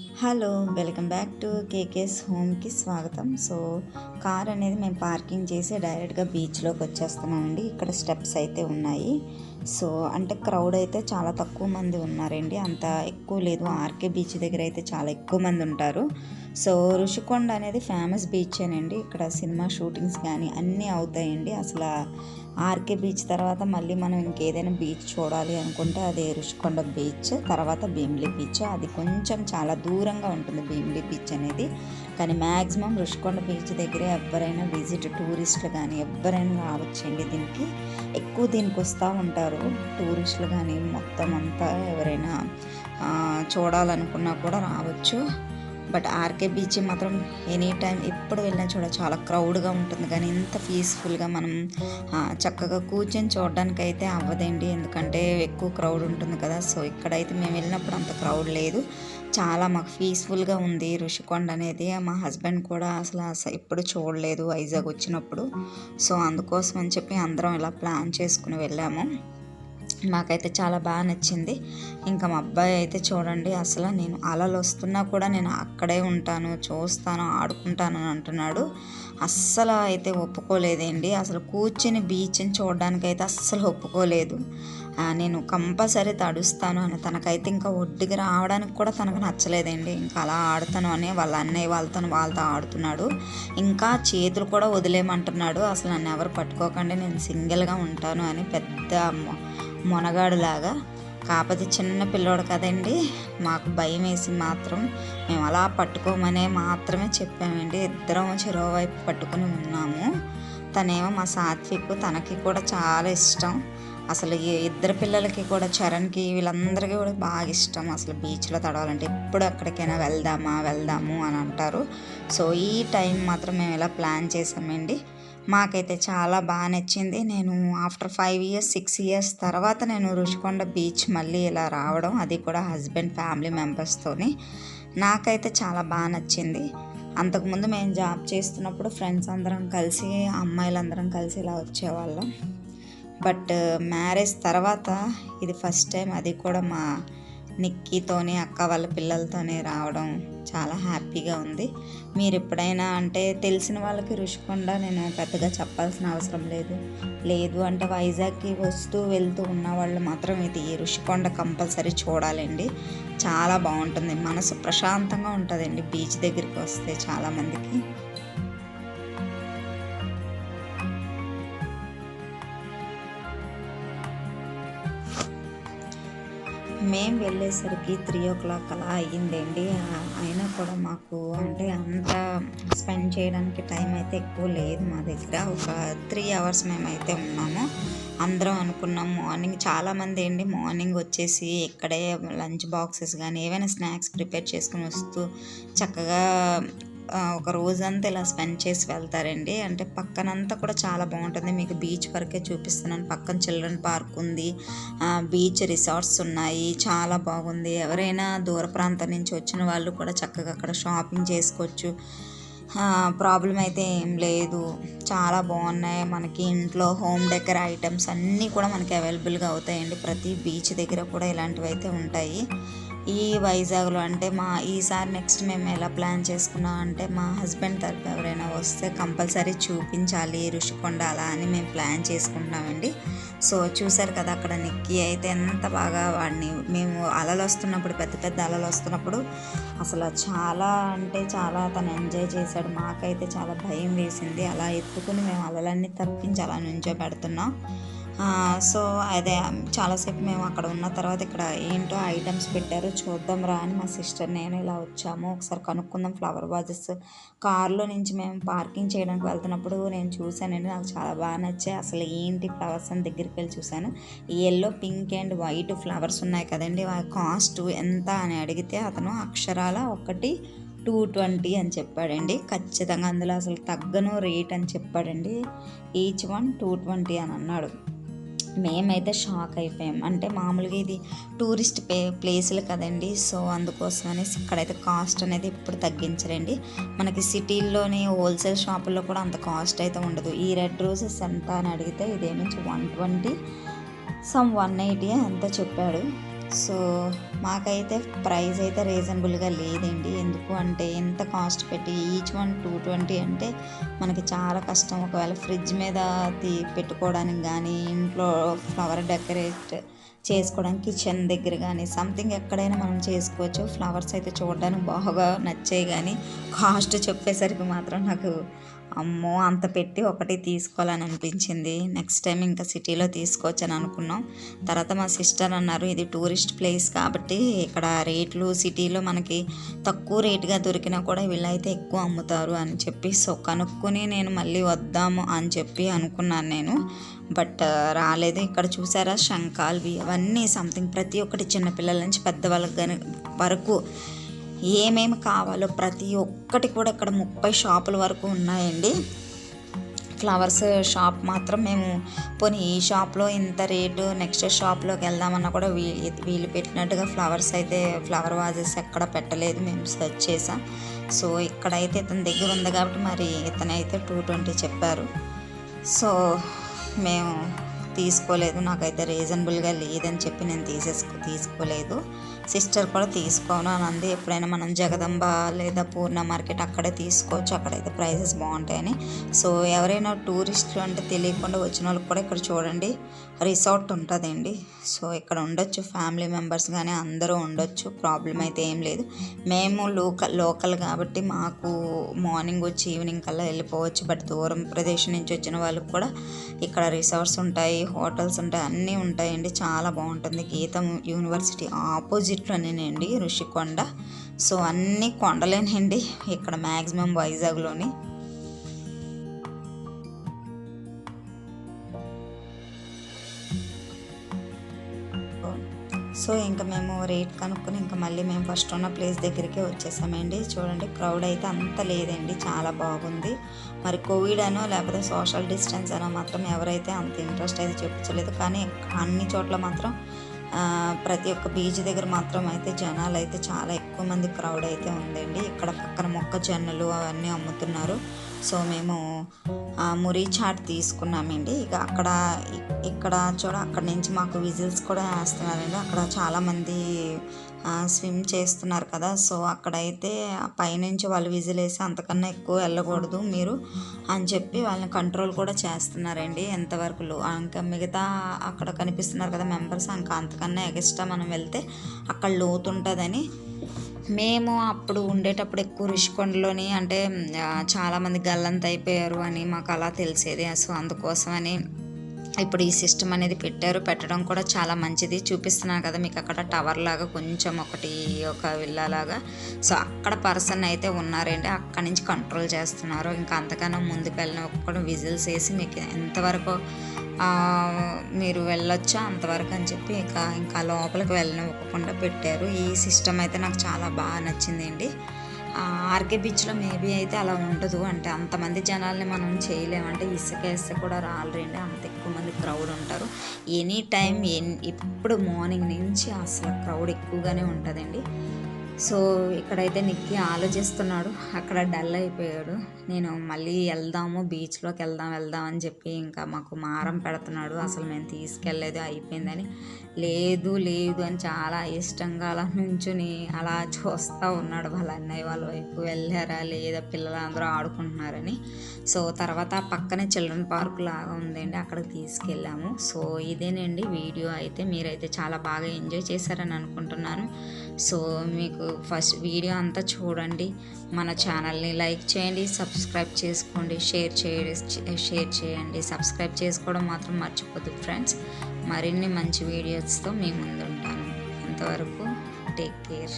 Hello welcome back to KKS హోమ్కి స్వాగతం. So car అనేది మేము పార్కింగ్ చేసి డైరెక్ట్గా బీచ్లోకి వచ్చేస్తున్నామండి. ఇక్కడ స్టెప్స్ అయితే ఉన్నాయి. సో అంటే క్రౌడ్ అయితే చాలా తక్కువ మంది ఉన్నారండి. అంత ఎక్కువ లేదు. ఆర్కే బీచ్ దగ్గర అయితే చాలా ఎక్కువ మంది ఉంటారు. సో ఋషికొండ అనేది ఫేమస్ బీచ్ అండి ఇక్కడ సినిమా షూటింగ్స్ కానీ అన్నీ అవుతాయండి. అసలు ఆర్కే బీచ్ తర్వాత మళ్ళీ మనం ఇంకేదైనా బీచ్ చూడాలి అనుకుంటే అది ఋషికొండ బీచ్ తర్వాత భీమిలి బీచ్. అది కొంచెం చాలా దూరంగా ఉంటుంది భీమిలి బీచ్ అనేది. కానీ మ్యాక్సిమం ఋషికొండ బీచ్ దగ్గరే ఎవరైనా విజిట్ టూరిస్టులు కానీ ఎవరైనా రావచ్చండి దీనికి. ఎక్కువ దీనికి వస్తూ ఉంటారు టూరిస్టులు కానీ మొత్తం అంతా ఎవరైనా చూడాలనుకున్నా కూడా రావచ్చు. బట్ ఆర్కే బీచ్ మాత్రం ఎనీ టైం ఎప్పుడు వెళ్ళినా చూడ చాలా క్రౌడ్గా ఉంటుంది. కానీ ఇంత పీస్ఫుల్గా మనం చక్కగా కూర్చొని చూడడానికి అయితే అవ్వదండి ఎందుకంటే ఎక్కువ క్రౌడ్ ఉంటుంది కదా. సో ఇక్కడైతే మేము వెళ్ళినప్పుడు అంత క్రౌడ్ లేదు. చాలా మాకు పీస్ఫుల్గా ఉంది ఋషికొండ అనేది. మా హస్బెండ్ కూడా అసలు ఎప్పుడు చూడలేదు వైజాగ్ వచ్చినప్పుడు. సో అందుకోసం అని చెప్పి అందరం ఇలా ప్లాన్ చేసుకుని వెళ్ళాము. మాకైతే చాలా బాగా నచ్చింది. ఇంకా మా అబ్బాయి అయితే చూడండి అసలు నేను అలలు వస్తున్నా కూడా నేను అక్కడే ఉంటాను చూస్తాను ఆడుకుంటాను అని అంటున్నాడు. అస్సలు అయితే ఒప్పుకోలేదండి. అసలు కూర్చుని బీచ్ని చూడడానికి అయితే అస్సలు ఒప్పుకోలేదు. నేను కంపల్సరీ తడుస్తాను అని తనకైతే ఇంకా ఒడ్డుకి రావడానికి కూడా తనకు నచ్చలేదండి. ఇంకా అలా ఆడతాను అని వాళ్ళ అన్నయ్య వాళ్ళతో వాళ్ళతో ఆడుతున్నాడు. ఇంకా చేతులు కూడా వదిలేయమంటున్నాడు. అసలు నన్ను ఎవరు పట్టుకోకండి నేను సింగిల్గా ఉంటాను అని పెద్ద మొనగాడులాగా. కాకపోతే చిన్న పిల్లోడు కదండి మాకు భయం వేసి మాత్రం మేము అలా పట్టుకోమనే మాత్రమే చెప్పామండి. ఇద్దరం చెరో వైపు పట్టుకుని ఉన్నాము. తనేమో మా సాత్విక్ తనకి కూడా చాలా ఇష్టం. అసలు ఇద్దరు పిల్లలకి కూడా చరణ్కి వీళ్ళందరికీ కూడా బాగా ఇష్టం. అసలు బీచ్లో తడవాలంటే ఎప్పుడు ఎక్కడికైనా వెళ్దామా వెళ్దాము అని అంటారు. సో ఈ టైం మాత్రం మేము ఇలా ప్లాన్ చేసామండి మాకైతే చాలా బాగా నచ్చింది. నేను after five years six years తర్వాత నేను రుషికొండ బీచ్ మళ్ళీ ఇలా రావడం అది కూడా హస్బెండ్ ఫ్యామిలీ మెంబర్స్తోని నాకైతే చాలా బాగా నచ్చింది. అంతకుముందు మేము జాబ్ చేస్తున్నప్పుడు ఫ్రెండ్స్ అందరం కలిసి అమ్మాయిలందరం కలిసి ఇలా వచ్చేవాళ్ళం. బట్ మ్యారేజ్ uh, తర్వాత ఇది ఫస్ట్ టైం అది కూడా మా నిక్కీతోని అక్క వాళ్ళ పిల్లలతోనే రావడం చాలా హ్యాపీగా ఉంది. మీరు ఎప్పుడైనా అంటే తెలిసిన వాళ్ళకి రుషికొండ నేను పెద్దగా చెప్పాల్సిన అవసరం లేదు. లేదు అంటే వైజాగ్కి వస్తూ వెళ్తూ ఉన్న వాళ్ళు మాత్రం ఇది రుషికొండ కంపల్సరీ చూడాలండి. చాలా బాగుంటుంది. మనసు ప్రశాంతంగా ఉంటుందండి బీచ్ దగ్గరికి వస్తే చాలామందికి మేము వెళ్ళేసరికి త్రీ ఓ క్లాక్ అలా అయ్యిందండి. అయినా కూడా మాకు అంటే అంత స్పెండ్ చేయడానికి టైం అయితే ఎక్కువ లేదు మా దగ్గర. ఒక త్రీ అవర్స్ మేమైతే ఉన్నాము. అందరం అనుకున్నాం మార్నింగ్ చాలామంది ఏంటి మార్నింగ్ వచ్చేసి ఇక్కడే లంచ్ బాక్సెస్ కానీ ఏవైనా స్నాక్స్ ప్రిపేర్ చేసుకుని వస్తూ చక్కగా ఒక రోజంతా ఇలా స్పెండ్ చేసి వెళ్తారండి. అంటే పక్కనంతా కూడా చాలా బాగుంటుంది. మీకు బీచ్ వరకే చూపిస్తున్నాను. పక్కన చిల్డ్రన్ పార్క్ ఉంది. బీచ్ రిసార్ట్స్ ఉన్నాయి. చాలా బాగుంది. ఎవరైనా దూర ప్రాంతం నుంచి వచ్చిన వాళ్ళు కూడా చక్కగా అక్కడ షాపింగ్ చేసుకోవచ్చు. ప్రాబ్లం అయితే ఏం లేదు. చాలా బాగున్నాయి. మనకి ఇంట్లో హోమ్ డెకర్ ఐటమ్స్ అన్నీ కూడా మనకి అవైలబుల్గా అవుతాయండి. ప్రతి బీచ్ దగ్గర కూడా ఇలాంటివి అయితే ఉంటాయి. ఈ వైజాగ్లో అంటే మా ఈసారి నెక్స్ట్ మేము ఎలా ప్లాన్ చేసుకున్నాం అంటే మా హస్బెండ్ తరపు ఎవరైనా వస్తే కంపల్సరీ చూపించాలి ఋషికొండ అలా అని మేము ప్లాన్ చేసుకుంటున్నామండి. సో చూసారు కదా అక్కడ నిక్కి అయితే ఎంత బాగా వాడిని. మేము అలలు వస్తున్నప్పుడు పెద్ద పెద్ద అలలు వస్తున్నప్పుడు అసలు చాలా అంటే చాలా తను ఎంజాయ్ చేశాడు. మాకైతే చాలా భయం వేసింది. అలా ఎత్తుకుని మేము అలలన్నీ తప్పించి అలా నుంచో పెడుతున్నాం సో అదే చాలాసేపు మేము అక్కడ ఉన్న తర్వాత ఇక్కడ ఏంటో ఐటమ్స్ పెట్టారు. చూద్దాం రా అని మా సిస్టర్ నేను ఇలా వచ్చాము. ఒకసారి కనుక్కుందాం ఫ్లవర్ వాజెస్ కార్లో నుంచి మేము పార్కింగ్ చేయడానికి వెళ్తున్నప్పుడు నేను చూశానండి నాకు చాలా బాగా నచ్చాయి. అసలు ఏంటి ఫ్లవర్స్ అని దగ్గరికి వెళ్ళి చూశాను. ఈ yellow pink and white flowers ఉన్నాయి కదండి. కాస్ట్ ఎంత అని అడిగితే అతను అక్షరాల ఒకటి టూ ట్వంటీ అని చెప్పాడండి. ఖచ్చితంగా అందులో అసలు తగ్గను రేట్ అని చెప్పాడండి. ఈచ్ వన్ టూ ట్వంటీ అని అన్నాడు. మేమైతే షాక్ అయిపోయాం. అంటే మామూలుగా ఇది టూరిస్ట్ ప్లే ప్లేసులు కదండి. సో అందుకోసం అనేసి ఇక్కడైతే కాస్ట్ అనేది ఎప్పుడు తగ్గించరండి. మనకి సిటీల్లోని హోల్సేల్ షాపుల్లో కూడా అంత కాస్ట్ అయితే ఉండదు. ఈ రెడ్ రోజెస్ ఎంత అని అడిగితే ఇదేమించి one twenty some one eighty ఎంత చెప్పాడు. సో మాకైతే ప్రైస్ అయితే రీజనబుల్గా లేదండి. ఎందుకు అంటే ఎంత కాస్ట్ పెట్టి ఈచ్ వన్ టూ ట్వంటీ అంటే మనకి చాలా కష్టం. ఒకవేళ ఫ్రిడ్జ్ మీద తీ పెట్టుకోవడానికి కానీ ఇంట్లో ఫ్లవర్ డెకరేట్ చేసుకోవడానికి కిచెన్ దగ్గర కానీ సంథింగ్ ఎక్కడైనా మనం చేసుకోవచ్చు. ఫ్లవర్స్ అయితే చూడడానికి బాగా నచ్చాయి కానీ కాస్ట్ చెప్పేసరికి మాత్రం నాకు అమ్మో అంత పెట్టి ఒకటి తీసుకోవాలని అనిపించింది. నెక్స్ట్ టైం ఇంకా సిటీలో తీసుకోవచ్చు అని అనుకున్నాం. తర్వాత మా సిస్టర్ అన్నారు ఇది టూరిస్ట్ ప్లేస్ కాబట్టి ఇక్కడ రేట్లు సిటీలో మనకి తక్కువ రేటుగా దొరికినా కూడా వీళ్ళైతే ఎక్కువ అమ్ముతారు అని చెప్పి సో కనుక్కొని నేను మళ్ళీ వద్దాము అని చెప్పి అనుకున్నాను నేను. బట్ uh, రాలేదు. ఇక్కడ చూసారా శంఖాల్వి అవన్నీ సంథింగ్ ప్రతి ఒక్కటి చిన్నపిల్లల నుంచి పెద్దవాళ్ళకి కానీ వరకు ఏమేమి కావాలో ప్రతి ఒక్కటి కూడా ఇక్కడ ముప్పై షాపుల వరకు ఉన్నాయండి. ఫ్లవర్స్ షాప్ మాత్రం మేము పోనీ ఈ షాప్లో ఇంత రేటు నెక్స్ట్ షాప్లోకి వెళ్దామన్నా కూడా వీ వీళ్ళు పెట్టినట్టుగా ఫ్లవర్స్ అయితే ఫ్లవర్ వాజెస్ ఎక్కడ పెట్టలేదు మేము సెర్చ్ చేసాం. సో ఇక్కడైతే ఇతని దగ్గర ఉంది కాబట్టి మరి ఇతనైతే టూ ట్వంటీ చెప్పారు. సో మేము తీసుకోలేదు. నాకైతే రీజనబుల్గా లేదని చెప్పి నేను తీసేసుకో తీసుకోలేదు. సిస్టర్ కూడా తీసుకోను అని అంది. ఎప్పుడైనా మనం జగదంబ లేదా పూర్ణ మార్కెట్ అక్కడే తీసుకోవచ్చు. అక్కడైతే ప్రైజెస్ బాగుంటాయని. సో ఎవరైనా టూరిస్టులు అంటే తెలియకుండా వచ్చిన వాళ్ళకి కూడా ఇక్కడ చూడండి. రిసార్ట్ ఉంటుందండి. సో ఇక్కడ ఉండొచ్చు. ఫ్యామిలీ మెంబర్స్ కానీ అందరూ ఉండొచ్చు. ప్రాబ్లం అయితే ఏం లేదు. మేము లోకల్ లోకల్ కాబట్టి మాకు మార్నింగ్ వచ్చి ఈవినింగ్ కల్లా వెళ్ళిపోవచ్చు. బట్ దూరం ప్రదేశం నుంచి వచ్చిన వాళ్ళకి కూడా ఇక్కడ రిసార్ట్స్ ఉంటాయి హోటల్స్ ఉంటాయి అన్నీ ఉంటాయండి. చాలా బాగుంటుంది. గీతం యూనివర్సిటీ ఆపోజిట్ ఆపోజిట్లోనేనండి ఋషికొండ. సో అన్ని కొండలేనండి ఇక్కడ మ్యాక్సిమం వైజాగ్లోని. సో ఇంకా మేము రేట్ కనుక్కొని ఇంకా మళ్ళీ మేము ఫస్ట్ ఉన్న ప్లేస్ దగ్గరికి వచ్చేసామండి. చూడండి క్రౌడ్ అయితే అంత లేదండి చాలా బాగుంది. మరి కోవిడ్ అనో లేకపోతే సోషల్ డిస్టెన్స్ అనో మాత్రం ఎవరైతే అంత ఇంట్రెస్ట్ అయితే చూపించలేదు. కానీ అన్ని చోట్ల మాత్రం ప్రతి ఒక్క బీచ్ దగ్గర మాత్రం అయితే జనాలు అయితే చాలా ఎక్కువ మంది క్రౌడ్ అయితే ఉందండి. ఇక్కడ పక్కన మొక్కజొన్నలు అవన్నీ అమ్ముతున్నారు. సో మేము మురీ మురి చాట్ తీసుకున్నామండి. ఇక అక్కడ ఇక్కడ చూడ అక్కడ నుంచి మాకు విజిల్స్ కూడా వేస్తున్నారండి. అక్కడ చాలామంది స్విమ్ చేస్తున్నారు కదా. సో అక్కడైతే పైనుంచి వాళ్ళు విజిల్ వేసి అంతకన్నా ఎక్కువ వెళ్ళకూడదు మీరు అని చెప్పి వాళ్ళని కంట్రోల్ కూడా చేస్తున్నారండి ఎంతవరకు లో- ఇంకా మిగతా అక్కడ కనిపిస్తున్నారు కదా మెంబర్స్ ఇంకా అంతకన్నా ఎగస్ట్రా మనం వెళ్తే అక్కడ లోతు ఉంటుందని మేము అప్పుడు ఉండేటప్పుడు ఎక్కువ రుషికొండలోని అంటే చాలామంది గల్లంత అయిపోయారు అని మాకు అలా తెలిసేది. సో అందుకోసమని ఇప్పుడు ఈ సిస్టమ్ అనేది పెట్టారు పెట్టడం కూడా చాలా మంచిది. చూపిస్తున్నాను కదా మీకు అక్కడ టవర్ లాగా కొంచెం ఒకటి ఒక విల్లా లాగా. సో అక్కడ పర్సన్ అయితే ఉన్నారండి. అక్కడ నుంచి కంట్రోల్ చేస్తున్నారు. ఇంకా అంతకన్నా ముందుకు వెళ్ళిన ఒక్కడ విజిల్స్ వేసి మీకు ఎంతవరకు మీరు వెళ్ళొచ్చో అంతవరకు అని చెప్పి ఇంకా ఇంకా లోపలికి వెళ్ళనివ్వకుండా పెట్టారు. ఈ సిస్టమ్ అయితే నాకు చాలా బాగా నచ్చిందండి. ఆర్కే బీచ్లో మేబీ అయితే అలా ఉండదు అంటే అంతమంది జనాల్ని మనం చేయలేమంటే ఇసుక వేస్తే కూడా రాలేండి అంత ఎక్కువ మంది క్రౌడ్ ఉంటారు. ఎనీ టైం ఎన్ ఇప్పుడు మార్నింగ్ నుంచి అసలు క్రౌడ్ ఎక్కువగానే ఉంటుందండి. సో ఇక్కడైతే నిక్కి ఆలోచిస్తున్నాడు. అక్కడ డల్ అయిపోయాడు. నేను మళ్ళీ వెళ్దాము బీచ్లోకి వెళ్దాం వెళ్దాం అని చెప్పి ఇంకా మాకు మారం పెడుతున్నాడు. అసలు మేము తీసుకెళ్ళలేదు అయిపోయిందని. లేదు లేదు అని చాలా ఇష్టంగా అలా నుంచుని అలా చూస్తూ ఉన్నాడు. వాళ్ళ అన్నయ్య వాళ్ళ వైపు వెళ్ళారా లేదా పిల్లలందరూ ఆడుకుంటున్నారని. సో తర్వాత పక్కనే చిల్డ్రన్ పార్క్ లాగా ఉందండి. అక్కడికి తీసుకెళ్ళాము. సో ఇదేనండి వీడియో. అయితే మీరైతే చాలా బాగా ఎంజాయ్ చేశారని అనుకుంటున్నాను. సో మీకు ఫస్ట్ వీడియో అంతా చూడండి. మన ఛానల్ని లైక్ చేయండి సబ్స్క్రైబ్ చేసుకోండి షేర్ చేయండి షేర్ చేయండి. సబ్స్క్రైబ్ చేసుకోవడం మాత్రం మర్చిపోద్దు ఫ్రెండ్స్. మరిన్ని మంచి వీడియోస్తో మీ ముందుంటాను. అంతవరకు టేక్ కేర్.